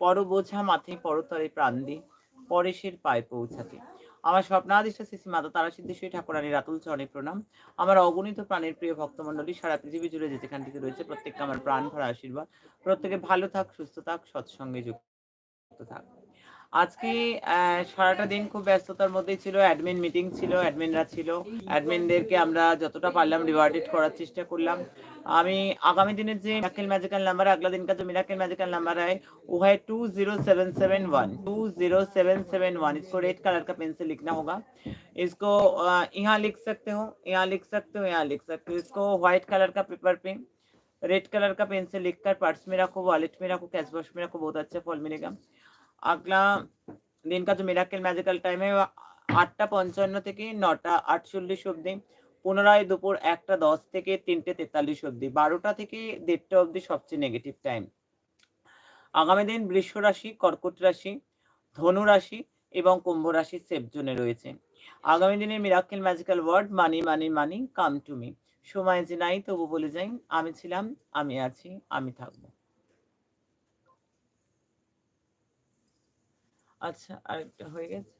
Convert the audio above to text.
পর বোঝা মাথে পরতরে প্রাণ দি পরেশের পায়ে পৌঁছাতে। আমার স্বপ্নাদিষ্ট শ্রী মাতা তারা সিদ্ধেশ্বরী ঠাকুরানীর রাতুল চরণে প্রণাম। আমার অগণিত প্রাণের প্রিয় ভক্তমণ্ডলী, সারা পৃথিবী জুড়ে যে যেখান থেকে রয়েছে, প্রত্যেককে আমার প্রাণ ভরা আশীর্বাদ। প্রত্যেকে ভালো থাক, সুস্থ থাক, সৎসঙ্গে যুক্ত থাক। আজকে আহ, সারাটা দিন খুব ব্যস্ততার মধ্যেই ছিল অ্যাডমিন মিটিং ছিল অ্যাডমিনরা ছিল অ্যাডমিনদেরকে আমরা যতটা পারলাম রিওয়ার্ডেড করার চেষ্টা করলাম আমি আগামী দিনের যে মিরাকেল ম্যাজিক্যাল নাম্বার अगला दिन का जो मिराकल मैजिकल नंबर है वो है two zero seven seven one two zero seven seven one इसको रेड कलर का पेन से लिखना होगा इसको अ, यहाँ लिख सकते हो यहाँ लिख सकते हो यहाँ लिख सकते हो इसको व्हाइट कलर का पेपर पे रेड कलर का पेन से लिखकर पर्स में रखो वॉलेट में रखो कैश बॉक्स में रखो बहुत अच्छा फल मिलेगा अगला दिन का जो मिराकल मैजिकल टाइम है वो আটটা পঞ্চান্ন থেকে নটা আটচল্লিশ অবধি পুনরায় দুপুর একটা দশ থেকে তিনটে তেতাল্লিশ অবধি বারোটা থেকে দেড়টা অবধি সবচেয়ে নেগেটিভ টাইম আগামী দিন বৃষ রাশি কর্কট রাশি ধনু রাশি এবং কুম্ভ রাশি সেফ জোনে রয়েছে আগামী দিনের miracle magical word money money money come to me সময় যে নাই তবু বলে যাই আমি ছিলাম আমি আছি আমি থাকবো আচ্ছা আরেকটা হয়ে গেছে।